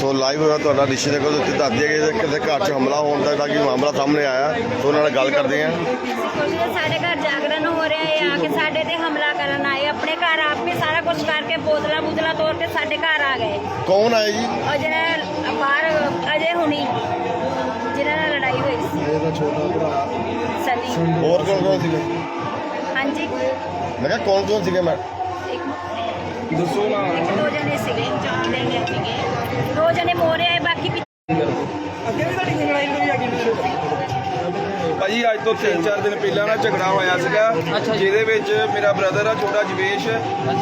So live ਹੋਇਆ ਤੁਹਾਡਾ ਰਿਸ਼ਤੇ ਦੇ ਕੋਲ ਉੱਤੇ ਦੱਸ ਦਿਆ ਕਿ ਕਿਸੇ ਘਰ 'ਚ ਹਮਲਾ ਹੋਣ ਦਾ ਜਿਹੜਾ ਕਿ ਮਾਮਲਾ ਸਾਹਮਣੇ ਆਇਆ। ਸੋ ਉਹਨਾਂ ਨਾਲ ਗੱਲ ਕਰਦੇ ਕੁਝ ਸਾਡੇ ਘਰ ਜਾਗਰਣ ਹੋ ਰਿਹਾ ਹੈ ਆ ਕੇ ਸਾਡੇ ਤੇ ਹਮਲਾ ਕਰਨ ਆਏ। ਆਪਣੇ ਘਰ ਆਪ ਵੀ ਸਾਰਾ ਕੁਝ ਕਰਕੇ ਬੋਤਲਾਂ ਬੁਤਲਾਂ ਤੋੜ ਕੇ ਸਾਡੇ ਘਰ ਆ ਗਏ। ਕੌਣ ਆਏ ਜੀ? ਜਿਹੜਾ ਬਾਹਰ ਅਜੇ ਹੁਣੀ ਜਿਹਨਾਂ ਨਾਲ ਲੜਾਈ ਹੋਈ ਸੀ। ਇਹਦਾ ਛੋਟਾ ਭਰਾ। ਸਨੀ। ਹੋਰ ਕੌਣ ਕੌਣ ਸੀਗੇ? ਹਾਂਜੀ। ਮੈਂ ਕਿਹਾ ਕੌਣ ਕੌਣ ਸੀਗੇ ਮੈਂ? ਦੱਸੋ ਨਾ। ਇੱਕ ਦੋ ਜਣੇ ਸੀਗੇ ਚਾਰ ਜਣੇ ਸੀਗੇ। ਦੋ ਜਣੇ ਮੋਰੇ ਆਏ ਬਾਕੀ ਪਿੱਛੇ ਅੱਗੇ ਵੀ ਤੁਹਾਡੀ ਕੋਈ ਲੜਾਈ ਹੋਈ ਅੱਗੇ ਭਾਜੀ ਅੱਜ ਤੋਂ 3-4 ਦਿਨ ਪਹਿਲਾਂ ਨਾ ਝਗੜਾ ਹੋਇਆ ਸੀਗਾ ਜਿਹਦੇ ਵਿੱਚ ਮੇਰਾ ਬ੍ਰਦਰ ਆ ਛੋਟਾ ਜਵੇਸ਼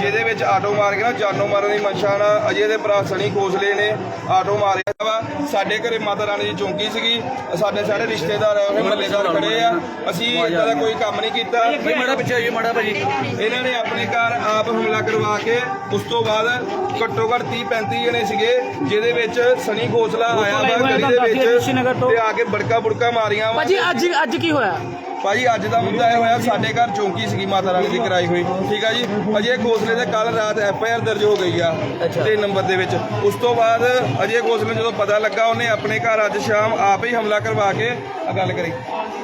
ਜਿਹਦੇ ਵਿੱਚ ਆਟੋ ਮਾਰ ਕੇ ਨਾ ਜਾਨੋਂ ਮਾਰਨ ਦੀ ਮਨਸ਼ਾ ਨਾਲ ਅਜੇ ਦੇ ਭਰਾ ਸਣੀ ਖੋਸਲੇ ਨੇ ਆਟੋ ਮਾਰਿਆ। ਵਾ। ਸਾਡੇ ਘਰੇ ਮਾਤਾ ਰਾਣੀ ਦੀ ਚੌਂਕੀ ਸੀਗੀ। ਸਾਡੇ ਸਾਰੇ ਰਿਸ਼ਤੇਦਾਰ ਉਹ ਮੱਲੇਦਾਰ ਖੜੇ ਆ। ਅਸੀਂ ਇਦਾਂ ਦਾ ਕੋਈ ਕੰਮ ਨਹੀਂ ਕੀਤਾ। ਮਾੜਾ ਪਿੱਛੇ ਆਈਏ ਮਾੜਾ ਭਾਜੀ? ਇਹਨਾਂ ਨੇ ਆਪਣੇ ਘਰ ਆਪ ਹਮਲਾ ਕਰਵਾ ਕੇ ਉਸ ਤੋਂ ਬਾਅਦ ਘੱਟੋ ਘੱਟ 30 35 ਜਣੇ ਸੀਗੇ ਜਿਹਦੇ ਵਿੱਚ ਸਣੀ ਖੋਸਲਾ ਆਇਆ ਵਾ ਗਲੀ ਦੇ ਵਿੱਚ ਤੇ। ਆ ਕੇ ਬੜਕਾ ਬੁੜਕਾ ਮਾਰੀਆਂ ਵਾ। ਭਾਜੀ ਅੱਜ ਅੱਜ ਕੀ ਹੋਇਆ? ਭਾਜੀ ਅੱਜ ਦਾ ਮੁੱਦਾ ਇਹ ਹੋਇਆ ਸਾਡੇ ਘਰ ਚੌਂਕੀ ਸੀਗੀ ਮਾਤਾ ਰਾਣੀ ਦੀ ਕਰਾਈ ਹੋਈ। ਠੀਕ ਆ ਜੀ? ਅਜੇ ਖੋਸਲੇ ਦੇ ਕੱਲ ਰਾਤ ਐਫ ਆਈ ਆਰ ਦਰਜ ਹੋ ਗਈ ਆ ਤੇ ਨੰਬਰ ਦੇ ਵਿੱਚ। ਉਸ ਤੋਂ ਬਾਅਦ ਅਜੇ ਖੋਸਲੇ ਜਦੋਂ ਪਤਾ ਲੱਗਾ ਉਹਨੇ ਆਪਣੇ ਘਰ ਅੱਜ ਸ਼ਾਮ ਆਪ ਹੀ ਹਮਲਾ ਕਰਵਾ ਕੇ ਆ ਗੱਲ ਕਰੀ।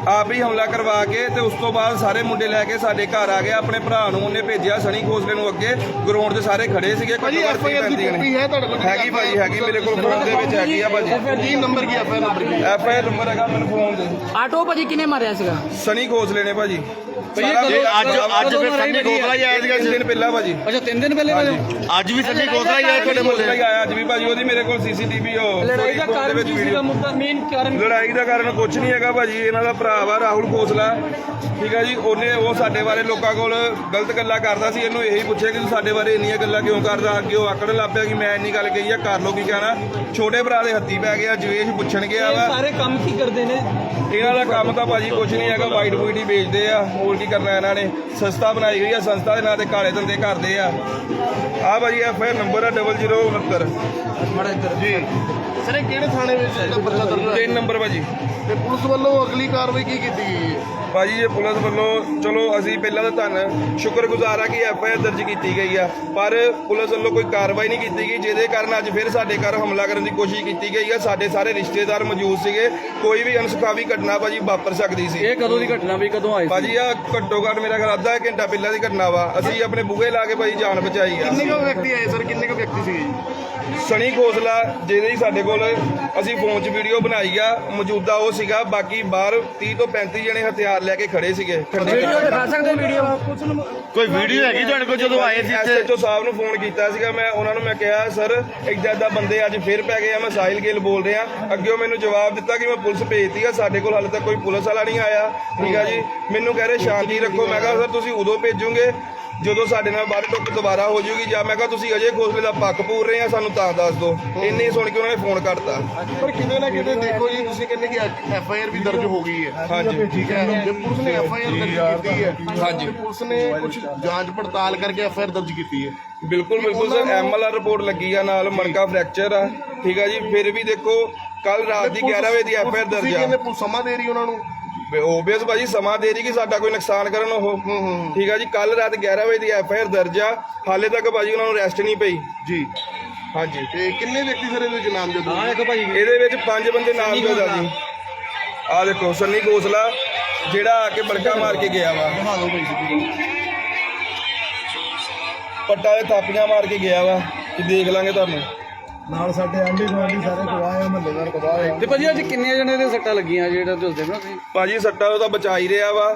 ਆਪ ਹੀ ਹਮਲਾ ਕਰਵਾ ਕੇ ਤੇ ਉਸ ਤੋਂ ਬਾਅਦ ਸਾਰੇ ਮੁੰਡੇ ਲੈ ਕੇ ਸਾਡੇ ਘਰ ਆ ਗਿਆ ਆਪਣੇ ਭਰਾ ਨੂੰ ਉਹਨੇ ਭੇਜਿਆ ਸਣੀ ਖੋਸਲੇ ਨੂੰ ਅੱਗੇ। ਗਰਾਊਂਡ 'ਤੇ ਸਾਰੇ ਖੜੇ ਸੀਗੇ ਭਾਜੀ ਐਫ ਆਈ ਆਰ ਦੀ ਕਾਪੀ ਹੈ ਤੁਹਾਡੇ ਕੋਲ ਹੈਗੀ ਭਾਜੀ ਹੈਗੀ ਮੇਰੇ ਕੋਲ ਫੋਨ ਦੇ ਵਿੱਚ ਹੈਗੀ ਆ ਭਾਜੀ। ਕੀ ਨੰਬਰ ਕੀ ਐਫ ਆਈ ਆਰ ਨੰਬਰ ਕੀ ਐਫ ਆਈ ਆਰ ਨੰਬਰ ਹੈਗਾ ਮੈਨੂੰ ਫੋਨ ਦੇ। ਆਟੋ ਭਾਜੀ ਕਿਨੇ ਮਾਰਿਆ ਸੀਗਾ? ਸਣੀ ਖੋਸਲੇ ਨੇ ਭਾਜੀ। ਅੱਜ- ਅੱਜ ਫਿਰ ਸੰਨੀ ਖੋਸਲਾ ਹੀ ਆਇਆ ਸੀਗਾ। ਦਿਨ ਪਹਿਲਾਂ ਭਾਜੀ। ਅੱਛਾ ਤਿੰਨ ਦਿਨ ਪਹਿਲੇ ਅੱਜ ਵੀ ਸੰਨੀ ਗੋਸਲਾ ਹੀ ਆਇਆ ਤੁਹਾਡੇ ਮੁੱਲੇ ਮੁੱਲੇ ਆਇਆ ਅੱਜ ਵੀ ਭਾਜੀ ਉਹਦੀ ਮੇਰੇ ਕੋਲ ਸੀਸੀਟੀਵੀ ਉਹ ਲੜਾਈ ਦਾ ਕਾਰਨ ਕੀ ਸੀਗਾ ਵੀਡੀਓ। ਮੁੱਦਾ ਮੇਨ ਕਾਰਨ ਲੜਾਈ ਦਾ ਕਾਰਨ ਕੁਝ ਨਹੀਂ ਹੈਗਾ ਭਾਜੀ ਇਹਨਾਂ ਦਾ ਭਰਾ ਵਾ ਰਾਹੁਲ ਖੋਸਲਾ ਠੀਕ ਹੈ ਜੀ ਉਹਨੇ ਉਹ ਸਾਡੇ ਬਾਰੇ ਲੋਕਾਂ ਕੋਲ ਗਲਤ ਗੱਲਾਂ ਕਰਦਾ ਸੀ ਇਹਨੂੰ ਇਹੀ ਪੁੱਛਿਆ ਕਿ ਤੂੰ ਸਾਡੇ ਬਾਰੇ ਇੰਨੀਆਂ ਗੱਲਾਂ ਕਿਉਂ ਕਰਦਾ? ਅੱਗੇ ਉਹ ਆਕੜ ਲੱਗ ਪਿਆ ਕਿ ਮੈਂ ਇੰਨੀ ਗੱਲ ਕਹੀ ਆ ਕਰ ਲੋ ਕੀ ਕਹਿਣਾ। ਛੋਟੇ ਭਰਾ ਦੇ ਹੱਥੀ ਪੈ ਗਿਆ ਜਵੇਸ਼ ਪੁੱਛਣ ਗਿਆ ਵਾ। ਸਾਰੇ ਕੰਮ ਕੀ ਕਰਦੇ ਨੇ? ਇਹਨਾਂ ਦਾ ਕੰਮ ਤਾਂ ਭਾਜੀ ਕੁਝ ਨਹੀਂ ਹੈਗਾ ਵਾਈਟ ਵੂਈਟ ਹੀ ਵੇਚਦੇ ਆ ਹੋਰ ਕੀ ਕਰਨਾ ਇਹਨਾਂ ਨੇ? ਸੰਸਥਾ ਬਣਾਈ ਹੋਈ ਆ ਸੰਸਥਾ ਦੇ ਨਾਂ ਤੇ ਕਾਲੇ ਧੰਦੇ ਕਰਦੇ ਆ। ਆ ਭਾਜੀ ਐਫ ਆਈ ਨੰਬਰ ਆ 0069 ਮਾੜਾ ਇੱਧਰ। ਜੀ। ਸਰ ਇਹ ਕਿਹੜੇ ਥਾਣੇ ਵਿੱਚ ਪਰਚਾ ਦਰਜ ਨੰਬਰ ਭਾਜੀ। ਤੇ ਪੁਲਿਸ ਵੱਲੋਂ ਅਗਲੀ ਕਾਰਵਾਈ ਕੀ ਕੀਤੀ ਗਈ ਹੈ? ਭਾਜੀ ਇਹ ਪੁਲਿਸ ਵੱਲੋਂ ਚਲੋ ਅਸੀਂ ਪਹਿਲਾਂ ਤਾਂ ਧੰਨ ਸ਼ੁਕਰਗੁਜ਼ਾਰ ਆ ਕਿ ਐਫ ਆਈ ਆਰ ਦਰਜ ਕੀਤੀ ਗਈ ਆ। ਪਰ ਪੁਲਿਸ ਵੱਲੋਂ ਕੋਈ ਕਾਰਵਾਈ ਨਹੀਂ ਕੀਤੀ ਗਈ ਜਿਹਦੇ ਕਾਰਨ ਅੱਜ ਫਿਰ ਸਾਡੇ ਘਰ ਹਮਲਾ ਕਰਨ ਦੀ ਕੋਸ਼ਿਸ਼ ਕੀਤੀ ਗਈ ਆ। ਸਾਡੇ ਸਾਰੇ ਰਿਸ਼ਤੇਦਾਰ ਮੌਜੂਦ ਸੀਗੇ। ਕੋਈ ਵੀ ਅਨਸੁਖਾਵੀ ਘਟਨਾ ਭਾਜੀ ਵਾਪਰ ਸਕਦੀ ਸੀ। ਇਹ ਕਦੋਂ ਦੀ ਘਟਨਾ ਵੀ ਕਦੋਂ ਆਈ ਭਾਜੀ ਆ ਘੱਟੋ ਘੱਟ ਮੇਰਾ ਖਿਆਲ ਅੱਧਾ ਘੰਟਾ ਪਹਿਲਾਂ ਦੀ ਘਟਨਾ ਵਾ। ਅਸੀਂ ਆਪਣੇ ਬੂਹੇ ਲਾ ਕੇ ਭਾਜੀ ਜਾਨ ਬਚਾਈ ਆ। ਕਿੰਨੇ ਕੁ ਵਿਅਕਤੀ ਆਏ ਸਰ? ਕਿੰਨੇ ਕੁ ਵਿਅਕਤੀ ਸੀਗੇ ਸਣੀ ਖੋਸਲਾ ਜਿਹਦੇ ਹੀ ਸਾਡੇ ਕੋਲ ਅਸੀਂ ਫੋਨ 'ਚ ਵੀਡੀਓ ਬਣਾਈ ਆ। ਮੌਜੂਦਾ ਉਹ ਸੀਗਾ। ਬਾਕੀ ਬਾਹਰ 30 ਤੋਂ 35 ਜਣੇ ਹਥਿਆਰ ਲੈ ਕੇ ਖੜੇ ਸੀਗੇ। ਵੀਡੀਓ ਦਿਖਾ ਸਕਦੇ ਹੋ ਵੀਡੀਓ ਕੋਈ ਵੀਡੀਓ ਹੈਗੀ ਤੁਹਾਡੇ ਕੋਲ ਜਦੋਂ ਆਏ ਸੀ ਇੱਥੇ? ਐਸਐਚਓ ਸਾਹਿਬ ਨੂੰ ਫੋਨ ਕੀਤਾ ਸੀਗਾ ਮੈਂ ਉਹਨਾਂ ਨੂੰ ਮੈਂ ਕਿਹਾ ਸਰ ਏਦਾਂ ਏਦਾਂ ਬੰਦੇ ਅੱਜ ਫਿਰ ਪੈ ਗਏ ਆ ਮੈਂ ਸਾਹਿਲ ਗਿੱਲ ਬੋਲ ਰਿਹਾ। ਅੱਗੇ ਮੈਨੂੰ ਜਵਾਬ ਦਿੱਤਾ ਕਿ ਮੈਂ ਪੁਲਿਸ ਭੇਜਤੀ ਆ ਸਾਡੇ ਕੋਲ ਹਾਲੇ ਤੱਕ ਕੋਈ ਪੁਲਿਸ ਵਾਲਾ ਨਹੀਂ ਆਇਆ। ਠੀਕ ਆ ਜੀ। ਮੈਨੂੰ ਕਹਿ ਰਹੇ ਸ਼ਾਂਤੀ ਰੱਖੋ। ਮੈਂ ਕਿਹਾ ਸਰ ਤੁਸੀਂ ਉਦੋਂ ਭੇਜੋਗੇ? ਜਦੋਂ ਸਾਡੇ ਨਾਲ ਬਾਹਰ ਟੁੱਕ ਦੁਬਾਰਾ ਹੋ ਜਾਊਗੀ ਜਾਂ ਮੈਂ ਕਿਹਾ ਤੁਸੀਂ ਅਜੇ ਖੋਸਲੇ ਦਾ ਪੱਕ ਪੂਰ ਰਹੇ ਆ ਸਾਨੂੰ ਤਾਂ ਦੱਸ ਦਿਓ। ਇੰਨੇ ਸੁਣ ਕੇ ਉਹਨਾਂ ਨੇ ਫੋਨ ਕੱਟਤਾ ਪਰ ਕਿਤੇ ਨਾ ਕਿਤੇ ਦੇਖੋ ਜੀ ਤੁਸੀਂ ਕਹਿੰਦੇ ਕਿ ਐਫ ਆਈ ਆਰ ਵੀ ਦਰਜ ਹੋ ਗਈ ਹੈ। ਹਾਂਜੀ। ਠੀਕ ਹੈ ਜੇ ਪੁਲਿਸ ਨੇ ਐਫ ਆਈ ਆਰ ਦਰਜ ਕੀਤੀ ਹੈ ਹਾਂਜੀ। ਪੁਲਿਸ ਨੇ ਕੁਝ ਜਾਂਚ ਪੜਤਾਲ ਕਰਕੇ ਐਫ ਆਈ ਆਰ ਦਰਜ ਕੀਤੀ ਹੈ। ਬਿਲਕੁਲ ਬਿਲਕੁਲ ਸਰ ਐਮਐਲਆਰ ਰਿਪੋਰਟ ਲੱਗੀ ਆ ਨਾਲ ਮਣਕਾ ਫ੍ਰੈਕਚਰ ਆ। ਠੀਕ ਆ ਜੀ ਫਿਰ ਵੀ ਦੇਖੋ ਕੱਲ ਰਾਤ ਦੀ 11 ਵਜੇ ਦੀ ਐਫਆਈਆਰ ਦਰਜ ਤੁਸੀਂ ਆ ਕਹਿੰਦੇ ਪੁਲਿਸ ਸਮਾਂ ਦੇ ਰਹੀ ਉਹਨਾਂ ਨੂੰ। ਓਬੀਅਸ ਭਾਜੀ ਸਮਾਂ ਦੇ ਰਹੀ ਕਿ ਸਾਡਾ ਕੋਈ ਨੁਕਸਾਨ ਕਰਨ ਉਹ। ਠੀਕ ਆ ਜੀ ਕੱਲ ਰਾਤ 11 ਵਜੇ ਦੀ ਐਫਆਈਆਰ ਦਰਜ ਆ। ਹਾਲੇ ਤੱਕ ਭਾਜੀ ਉਹਨਾਂ ਨੂੰ ਰੈਸਟ ਨਹੀਂ ਪਈ। ਜੀ। ਹਾਂਜੀ। ਤੇ ਕਿੰਨੇ ਵਿਅਕਤੀ ਸਰ ਇਹਦੇ ਵਿੱਚ ਨਾਮਜ਼ਦ ਹੋਏ ਦੇਖੋ ਭਾਜੀ। ਇਹਦੇ ਵਿੱਚ ਪੰਜ ਬੰਦੇ ਨਾਮ ਜੋ ਆ ਜੀ। ਆ ਦੇਖੋ ਸੰਨੀ ਖੋਸਲਾ ਜਿਹੜਾ ਆ ਕੇ ਬੜਕਾ ਮਾਰ ਕੇ ਗਿਆ ਵਾ। ਦਿਖਾ ਦਿਓ ਭਾਈ ਜੀ। ਪੱਟਾ ਦੇ ਥਾਪੀਆਂ ਮਾਰ ਕੇ ਗਿਆ ਵਾ। ਕਿ ਦੇਖ ਲਾਂਗੇ ਤੁਹਾਨੂੰ। ਨਾਲ ਸਾਡੇ ਆਂਢੀ ਗੁਆਂਢੀ ਸਾਰੇ ਗਵਾਹ ਆ ਮਹੱਲੇਦਾਰ ਗਵਾਹ ਆ। ਤੇ ਭਾਜੀ ਅੱਜ ਕਿੰਨੇ ਜਣੇ ਦੇ ਸੱਟਾਂ ਲੱਗੀਆਂ ਜਿਹੜਾ ਦੱਸਦੇ ਨਾ ਤੁਸੀਂ ਭਾਜੀ ਸੱਟਾ ਉਹ ਤਾਂ ਬਚਾ ਹੀ ਰਿਹਾ ਵਾ।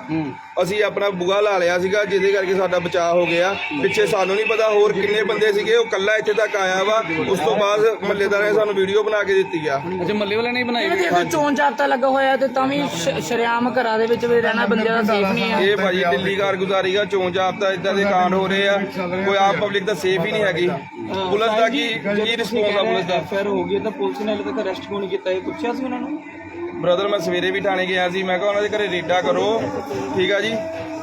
ਅਸੀਂ ਆਪਣਾ ਬੁਗਾ ਲਾ ਲਿਆ ਸੀਗਾ ਜਿਹਦੇ ਕਰਕੇ ਸਾਡਾ ਬਚਾਅ ਹੋ ਗਿਆ। ਪਿੱਛੇ ਸਾਨੂੰ ਨਹੀਂ ਪਤਾ ਹੋਰ ਕਿੰਨੇ ਬੰਦੇ ਸੀਗੇ ਉਹ ਕੱਲਾ ਇੱਥੇ ਤੱਕ ਆਇਆ ਵਾ। ਉਸ ਤੋਂ ਬਾਅਦ ਮੱਲੇਦਾਰਾਂ ਨੇ ਸਾਨੂੰ ਵੀਡੀਓ ਬਣਾ ਕੇ ਦਿੱਤੀ ਆ। ਅੱਛਾ ਮੱਲੇ ਵਾਲੇ ਨੇ ਹੀ ਬਣਾਈ ਹੋਈ ਜੇ ਚੋਣ ਜਾਬਤਾ ਲੱਗਾ ਹੋਇਆ ਤੇ ਤਾਂ ਵੀ ਸ਼ਰੇਆਮ ਘਰਾਂ ਦੇ ਵਿੱਚ ਵੀ ਰਹਿਣਾ ਬੰਦੇ ਦਾ ਸੇਫ ਨਹੀਂ ਆ। ਇਹ ਭਾਜੀ ਦਿੱਲੀ ਕਾਰਗੁਜ਼ਾਰੀ ਦਾ ਚੋਣ ਜਾਬਤਾ ਇਦਾਂ ਦੇ ਕਾਂਡ ਹੋ ਰਹੇ ਆ। ਕੋਈ ਆਮ ਪਬਲਿਕ ਤਾਂ ਸੇਫ ਹੀ ਨਹੀਂ ਹੈਗੀ। ਪੁਲਿਸ ਦਾ ਕੀ ਕੀ ਰਿਸਪੌਂਸ ਆ ਪੁਲਿਸ ਦਾ? ਐਫਆਈਆਰ ਹੋ ਗਈ ਤਾਂ ਪੁਲਿਸ ਨੇ ਹਲੇ ਤੱਕ ਅਰੈਸਟ ਕਿਉਂ ਨਹੀਂ ਕੀਤਾ? ਇਹ ਪੁੱਛਿਆ ਸੀ ਉਹਨਾਂ ਨੂੰ? ਬ੍ਰਦਰ ਮੈਂ ਸਵੇਰੇ ਵੀ ਥਾਣੇ ਗਿਆ ਸੀ। ਮੈਂ ਕਿਹਾ ਉਹਨਾਂ ਦੇ ਘਰੇ ਰੇਡਾ ਕਰੋ। ਠੀਕ ਆ ਜੀ?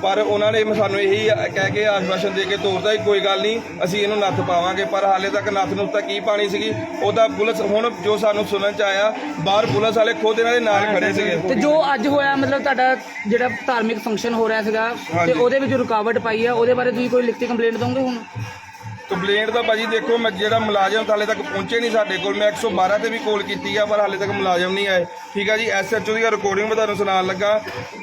ਪਰ ਉਹਨਾਂ ਨੇ ਸਾਨੂੰ ਇਹੀ ਕਹਿ ਕੇ ਆਸ਼ਵਾਸਨ ਦੇ ਕੇ ਤੋਰਦਾ ਕਿ ਕੋਈ ਗੱਲ ਨਹੀਂ ਅਸੀਂ ਇਹਨੂੰ ਨੱਥ ਪਾਵਾਂਗੇ। ਪਰ ਹਾਲੇ ਤੱਕ ਨੱਥ ਨੂੰ ਤਾਂ ਕੀ ਪਾਣੀ ਸੀਗੀ? ਉਹਦਾ ਪੁਲਿਸ ਹੁਣ ਜੋ ਸਾਨੂੰ ਸੁਣਨ ਚ ਆਇਆ ਬਾਹਰ ਪੁਲਿਸ ਵਾਲੇ ਖੁਦ ਇਹਨਾਂ ਦੇ ਨਾਲ ਖੜੇ ਸੀਗੇ। ਤੇ ਜੋ ਅੱਜ ਹੋਇਆ ਮਤਲਬ ਤੁਹਾਡਾ ਜਿਹੜਾ ਧਾਰਮਿਕ ਫੰਕਸ਼ਨ ਹੋ ਰਿਹਾ ਸੀਗਾ ਤੇ। ਉਹਦੇ ਵਿੱਚ ਰੁਕਾਵਟ ਪਾਈ ਆ ਉਹਦੇ ਬਾਰੇ ਤੁਸੀਂ ਕੋਈ ਲਿਖਤੀ ਕੰਪਲੇਂਟ ਦੋਗੇ ਹੁਣ? ਕੰਪਲੇਂਟ ਤਾਂ ਭਾਜੀ ਦੇਖੋ ਮੈਂ ਜਿਹੜਾ ਮੁਲਾਜ਼ਮ ਤਾਂ ਹਾਲੇ ਤੱਕ ਪਹੁੰਚੇ ਨਹੀਂ ਸਾਡੇ ਕੋਲ ਮੈਂ 112 ਤੇ ਵੀ ਕਾਲ ਕੀਤੀ ਆ ਪਰ ਹਾਲੇ ਤੱਕ ਮੁਲਾਜ਼ਮ ਨਹੀਂ ਆਏ। ਠੀਕ ਆ ਜੀ ਐਸਐਚਓ ਦੀ ਰਿਕਾਰਡਿੰਗ ਮੈਂ ਤੁਹਾਨੂੰ ਸੁਣਾਉਣ ਲੱਗਾ।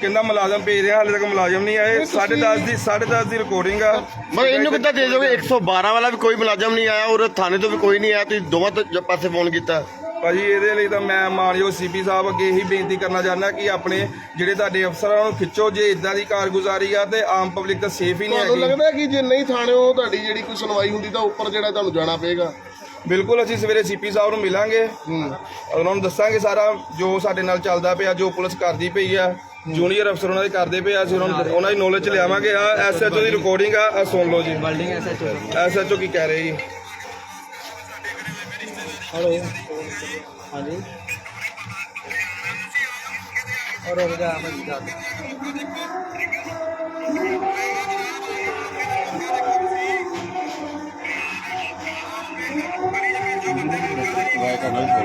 ਕਹਿੰਦਾ ਮੁਲਾਜ਼ਮ ਭੇਜ ਰਿਹਾ ਹਾਲੇ ਤੱਕ ਮੁਲਾਜ਼ਮ ਨਹੀਂ ਆਏ। 10:30 ਦੀ 10:30 ਦੀ ਰਿਕਾਰਡਿੰਗ ਆ। ਮੈਂ ਇਹਨੂੰ ਕਿੱਦਾਂ ਦੇ ਦੋਗੇ? 112 ਵਾਲਾ ਵੀ ਕੋਈ ਮੁਲਾਜ਼ਮ ਨਹੀਂ ਆਇਆ ਔਰ ਥਾਣੇ ਤੋਂ ਵੀ ਕੋਈ ਨਹੀਂ ਆਇਆ ਤੁਸੀਂ ਦੋਵਾਂ ਤੋਂ ਪਾਸੇ ਫੋਨ ਕੀਤਾ। ਭਾਜੀ ਇਹਦੇ ਲਈ ਤਾਂ ਮੈਂ ਮਾਨਯੋਗ ਸੀਪੀ ਸਾਹਿਬ ਅੱਗੇ ਇਹੀ ਬੇਨਤੀ ਕਰਨਾ ਚਾਹੁੰਦਾ ਕਿ ਆਪਣੇ ਜਿਹੜੇ ਤੁਹਾਡੇ ਅਫਸਰਾਂ ਨੂੰ ਖਿੱਚੋ ਜੇ ਇਦਾਂ ਦੀ ਕਾਰਗੁਜ਼ਾਰੀ ਆ ਤੇ ਆਮ ਪਬਲਿਕ ਤਾਂ ਸੇਫ ਹੀ ਨਹੀਂ ਤੁਹਾਨੂੰ ਹੈਗੀ। ਲੱਗਦਾ ਕਿ ਜੇ ਨਹੀਂ ਥਾਣਿਓ ਤੁਹਾਡੀ ਜਿਹੜੀ ਕੋਈ ਸੁਣਵਾਈ ਹੁੰਦੀ ਤਾਂ ਉੱਪਰ ਜਿਹੜਾ ਤੁਹਾਨੂੰ ਜਾਣਾ ਪਏਗਾ? ਬਿਲਕੁਲ ਅਸੀਂ ਸਵੇਰੇ ਸੀਪੀ ਸਾਹਿਬ ਨੂੰ ਮਿਲਾਂਗੇ। ਉਹਨਾਂ ਨੂੰ ਦੱਸਾਂਗੇ ਸਾਰਾ ਜੋ ਸਾਡੇ ਨਾਲ ਚੱਲਦਾ ਪਿਆ ਜੋ ਪੁਲਿਸ ਕਰਦੀ ਪਈ ਆ। ਜੂਨੀਅਰ ਅਫਸਰ ਉਹਨਾਂ ਦੇ ਕਰਦੇ ਪਏ ਆ ਅਸੀਂ ਉਹਨਾਂ ਨੂੰ ਉਹਨਾਂ ਦੀ ਨੌਲੇਜ ਚ ਲਿਆਵਾਂਗੇ ਆ ਐਸਐਚਓ ਦੀ ਰਿਕਾਰਡਿੰਗ ਆ ਆਹ ਸੁਣ ਲਓ ਜੀ। ਬਿਲਡਿੰਗ ਐਸਐਚਓ ਐਸਐਚਓ ਕੀ ਕਹਿ ਰਹੇ ਜੀ? ਹਲੋ ਹਾਂਜੀ। ਔਰ ਹੋ ਗਿਆ ਮੈਂ ਜੀ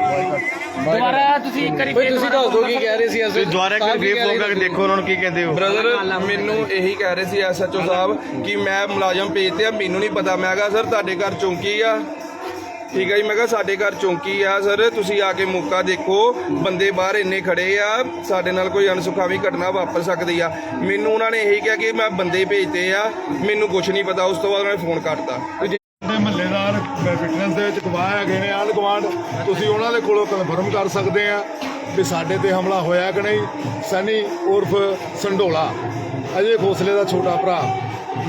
ਦੁਬਾਰਾ ਤੁਸੀਂ ਇੱਕ ਵਾਰੀ ਫੇਰ ਤੁਸੀਂ ਦੱਸ ਦਿਓ ਕੀ ਕਹਿ ਰਹੇ ਸੀ ਅਸੀਂ ਦੁਬਾਰਾ ਇੱਕ ਵਾਰ ਫੇਰ ਫੋਨ ਕਰਕੇ ਦੇਖੋ ਉਹਨਾਂ ਨੂੰ ਕੀ ਕਹਿੰਦੇ ਹੋ। ਬ੍ਰਦਰ ਮੈਨੂੰ ਇਹੀ ਕਹਿ ਰਹੇ ਸੀ ਐਸਐਚਓ ਸਾਹਿਬ ਕਿ ਮੈਂ ਮੁਲਾਜ਼ਮ ਭੇਜਤੇ ਆ ਮੈਨੂੰ ਨਹੀਂ ਪਤਾ। ਮੈਂ ਕਿਹਾ ਸਰ ਤੁਹਾਡੇ ਘਰ ਚੌਂਕੀ ਆ। ਠੀਕ ਹੈ ਜੀ, ਮੈਂ ਕਿਹਾ ਸਾਡੇ ਘਰ ਚੌਂਕੀ ਆ, ਸਰ, ਤੁਸੀਂ ਆ ਕੇ ਮੌਕਾ ਦੇਖੋ। ਬੰਦੇ ਬਾਹਰ ਇੰਨੇ ਖੜੇ ਆ, ਸਾਡੇ ਨਾਲ ਕੋਈ ਅਨਸੁਖਾਵੀ ਘਟਨਾ ਵਾਪਰ ਸਕਦੀ ਆ। ਮੈਨੂੰ ਉਹਨਾਂ ਨੇ ਇਹੀ ਕਿਹਾ ਕਿ ਮੈਂ ਬੰਦੇ ਭੇਜਤੇ ਆ, ਮੈਨੂੰ ਕੁਝ ਨਹੀਂ ਪਤਾ, ਉਸ ਤੋਂ ਬਾਅਦ ਉਹਨਾਂ ਨੇ ਫੋਨ ਕੱਟਤਾ। ਦੇ ਮਹੱਲੇਦਾਰ ਫਿਟਨੈਸ ਦੇ ਵਿੱਚ ਗਵਾਹ ਹੈਗੇ ਨੇ, ਆਂਢ ਗੁਆਂਢ, ਤੁਸੀਂ ਉਹਨਾਂ ਦੇ ਕੋਲੋਂ ਕਨਫਰਮ ਕਰ ਸਕਦੇ ਆ ਕਿ ਸਾਡੇ ਤੇ ਹਮਲਾ ਹੋਇਆ ਕਿ ਨਹੀਂ? ਸਨੀ ਉਰਫ ਸੰਡੋਲਾ, ਅਜੇ ਖੋਸਲੇ ਦਾ ਛੋਟਾ ਭਰਾ।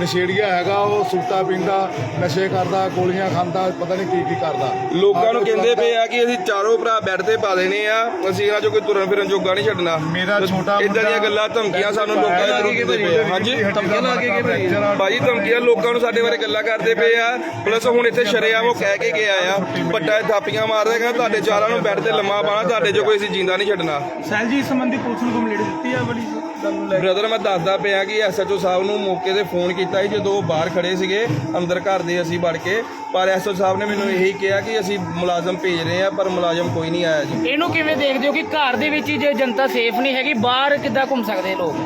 ਨਸ਼ੇੜੀਆ ਹੈਗਾ ਉਹ ਸੁੱਤਾ ਪੀਂਦਾ ਨਸ਼ੇ ਕਰਦਾ ਗੋਲੀਆਂ ਖਾਂਦਾ ਪਤਾ ਨਹੀਂ ਕੀ ਕੀ ਕਰਦਾ। ਲੋਕਾਂ ਨੂੰ ਕਹਿੰਦੇ ਪਏ ਆ ਕਿ ਅਸੀਂ ਚਾਰੋਂ ਭਰਾ ਬੈੱਡ ਤੇ ਪਾ ਦੇਣੇ ਆ ਅਸੀਂ ਇਹਨਾਂ ਚੋਂ ਕੋਈ ਤੁਰਨ ਫਿਰਨ ਜੋਗਾ ਨਹੀਂ ਛੱਡਣਾ। ਮੇਰਾ ਛੋਟਾ ਇਦਾਂ ਦੀਆਂ ਗੱਲਾਂ ਧਮਕੀਆਂ ਸਾਨੂੰ ਲੋਕਾਂ ਦੇ ਦਿੰਦੇ ਪਏ ਆ। ਹਾਂਜੀ? ਧਮਕੀਆਂ ਲਾ ਕੇ ਭਾਈ ਭਾਜੀ ਧਮਕੀਆਂ ਲੋਕਾਂ ਨੂੰ ਸਾਡੇ ਬਾਰੇ ਗੱਲਾਂ ਕਰਦੇ ਪਏ ਆ। ਪਲੱਸ ਹੁਣ ਇੱਥੇ ਸ਼ਰੇਆਮ ਉਹ ਕਹਿ ਕੇ ਗਿਆ ਆ ਪੱਟਾ ਥਾਪੀਆਂ ਮਾਰਦਾ ਕਹਿੰਦਾ ਤੁਹਾਡੇ ਚਾਰਾਂ ਨੂੰ ਬੈੱਡ ਤੇ ਲੰਮਾ ਪਾਣਾ ਤੁਹਾਡੇ ਚੋਂ ਕੋਈ ਅਸੀਂ ਜਿੰਦਾ ਨਹੀਂ ਛੱਡਣਾ। ਸੈਲ ਜੀ ਇਸ ਸੰਬੰਧੀ ਪੁਲਿਸ ਨੂੰ ਕੰਪਲੇਂਟ ਦਿੱਤੀ ਆ ਬੜੀ। ਬ੍ਰਦਰ ਮੈਂ ਦੱਸਦਾ ਪਿਆ ਕਿ ਐਸਐਚਓ ਸਾਹਿਬ ਨੂੰ ਮੌਕੇ ਤੇ ਫੋਨ ਕੀਤਾ ਸੀ ਜਦੋਂ ਉਹ ਬਾਹਰ ਖੜੇ ਸੀਗੇ, ਅੰਦਰ ਘਰ ਦੇ ਅਸੀਂ ਵੜ ਕੇ। ਪਰ ਐਸਐਚਓ ਸਾਹਿਬ ਨੇ ਮੈਨੂੰ ਇਹੀ ਕਿਹਾ ਕਿ ਅਸੀਂ ਮੁਲਾਜ਼ਮ ਭੇਜ ਰਹੇ ਆ ਪਰ ਮੁਲਾਜ਼ਮ ਕੋਈ ਨਹੀਂ ਆਇਆ ਜੀ। ਇਹਨੂੰ ਕਿਵੇਂ ਦੇਖਦੇ ਹੋ ਕਿ ਘਰ ਦੇ ਵਿੱਚ ਹੀ ਜੇ ਜਨਤਾ ਸੇਫ ਨਹੀਂ ਹੈਗੀ, ਬਾਹਰ ਕਿੱਦਾਂ ਘੁੰਮ ਸਕਦੇ ਲੋਕ?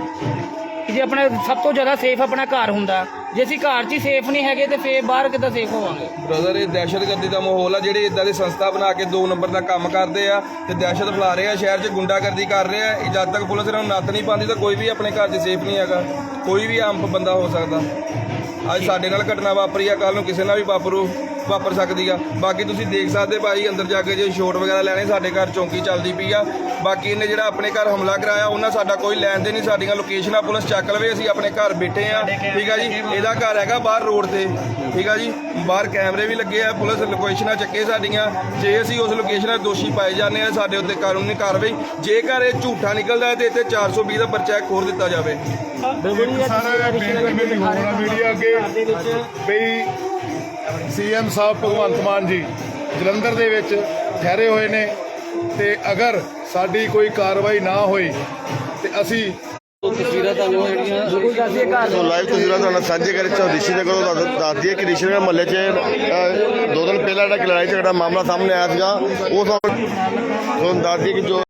ਕਿ ਜੇ ਆਪਣਾ ਸਭ ਤੋਂ ਜ਼ਿਆਦਾ ਸੇਫ ਆਪਣਾ ਘਰ ਹੁੰਦਾ, ਜੇ ਅਸੀਂ ਘਰ 'ਚ ਹੀ ਸੇਫ ਨਹੀਂ ਹੈਗੇ ਤੇ ਫੇਰ ਬਾਹਰ ਕਿੱਦਾਂ ਸੇਫ ਹੋਵਾਂਗੇ? ਬ੍ਰਦਰ ਇਹ ਦਹਿਸ਼ਤਗਰਦੀ ਦਾ ਮਾਹੌਲ ਆ, ਜਿਹੜੇ ਇਦਾਂ ਦੀ ਸੰਸਥਾ ਬਣਾ ਕੇ ਦੋ ਨੰਬਰ ਦਾ ਕੰਮ ਕਰਦੇ ਆ ਤੇ ਦਹਿਸ਼ਤ ਫੈਲਾ ਰਹੇ ਆ, ਸ਼ਹਿਰ 'ਚ ਗੁੰਡਾਗਰਦੀ ਕਰ ਰਹੇ ਆ, ਇਹ ਜਦ ਤੱਕ ਪੁਲਿਸ ਇਹਨਾਂ ਨੂੰ ਨੱਤ ਨਹੀਂ ਪਾਉਂਦੀ ਤਾਂ ਕੋਈ ਵੀ ਆਪਣੇ ਘਰ 'ਚ ਸੇਫ ਨਹੀਂ ਹੈਗਾ। ਕੋਈ ਵੀ ਆਮ ਬੰਦਾ ਹੋ ਸਕਦਾ। ਅੱਜ ਸਾਡੇ ਨਾਲ ਘਟਨਾ ਵਾਪਰੀ ਆ ਕੱਲ ਨੂੰ ਕਿਸੇ ਨਾਲ ਵੀ ਵਾਪਰੂ। ਵਾਪਰ ਸਕਦੀ ਆ। ਬਾਕੀ ਤੁਸੀਂ ਦੇਖ ਸਕਦੇ ਭਾਈ ਅੰਦਰ ਜਾ ਕੇ ਜੇ ਸ਼ੋਟ ਵਗੈਰਾ ਲੈਣੇ ਸਾਡੇ ਘਰ ਚੌਂਕੀ ਚੱਲਦੀ ਪਈ ਆ। ਬਾਕੀ ਇਹਨੇ ਜਿਹੜਾ ਆਪਣੇ ਘਰ ਹਮਲਾ ਕਰਾਇਆ ਉਹਨਾਂ ਸਾਡਾ ਕੋਈ ਲੈਣ ਦੇ ਨਹੀਂ ਸਾਡੀਆਂ ਲੋਕੇਸ਼ਨਾਂ ਪੁਲਿਸ ਚੱਕ ਲਵੇ ਅਸੀਂ ਆਪਣੇ ਘਰ ਬੈਠੇ ਆ। ਠੀਕ ਆ ਜੀ? ਇਹਦਾ ਘਰ ਹੈਗਾ ਬਾਹਰ ਰੋਡ ਤੇ। ਠੀਕ ਆ ਜੀ? ਬਾਹਰ ਕੈਮਰੇ ਵੀ ਲੱਗੇ ਆ ਪੁਲਿਸ ਲੋਕੇਸ਼ਨਾਂ ਚੱਕੇ ਸਾਡੀਆਂ। ਜੇ ਅਸੀਂ ਉਸ ਲੋਕੇਸ਼ਨਾਂ 'ਤੇ ਦੋਸ਼ੀ ਪਾਏ ਜਾਂਦੇ ਆ ਸਾਡੇ ਉੱਤੇ ਕਾਨੂੰਨੀ ਕਾਰਵਾਈ ਜੇਕਰ ਇਹ ਝੂਠਾ ਨਿਕਲਦਾ ਹੈ ਤੇ ਇੱਥੇ 420 ਦਾ ਪਰਚਾ ਖੋਰ ਦਿੱਤਾ ਜਾਵੇ। ਸਾਰਾ ਬੇਨਤੀ ਮੇਰੀ ਹੋਰ ਆ ਮੀਡੀਆ ਅੱਗੇ। ਬਈ ਸੀਐਮ ਸਾਹਿਬ ਭਗਵੰਤ ਮਾਨ ਜੀ ਜਲੰਧਰ ਦੇ ਵਿੱਚ ਠਹਿਰੇ ਹੋਏ ਨੇ ਤੇ ਅਗਰ ਸਾਡੀ ਕੋਈ ਕਾਰਵਾਈ ਨਾ ਹੋਈ ਤੇ ਅਸੀਂ ਤਸਵੀਰਾਂ ਤੁਹਾਨੂੰ ਜਿਹੜੀਆਂ ਬਿਲਕੁਲ ਦੱਸਿਏ ਘਰ ਸੋ ਲਾਈਵ ਤਸਵੀਰਾਂ ਤੁਹਾਨੂੰ ਸਾਂਝੇ ਕਰੇ ਚੋ ਰਿਸ਼ੀ ਦੇ ਕੋਲੋਂ ਦੱਸ ਦੱਸ ਦਈਏ ਕਿ ਰਿਸ਼ੀ ਦੇ ਮਹੱਲੇ 'ਚ ਦੋ ਦਿਨ ਪਹਿਲਾਂ ਜਿਹੜਾ ਕਿ ਲੜਾਈ ਝਗੜਾ ਮਾਮਲਾ ਸਾਹਮਣੇ ਆਇਆ ਸੀਗਾ ਉਹ ਸੋ ਦੱਸ ਦਈਏ ਕਿ ਜੋ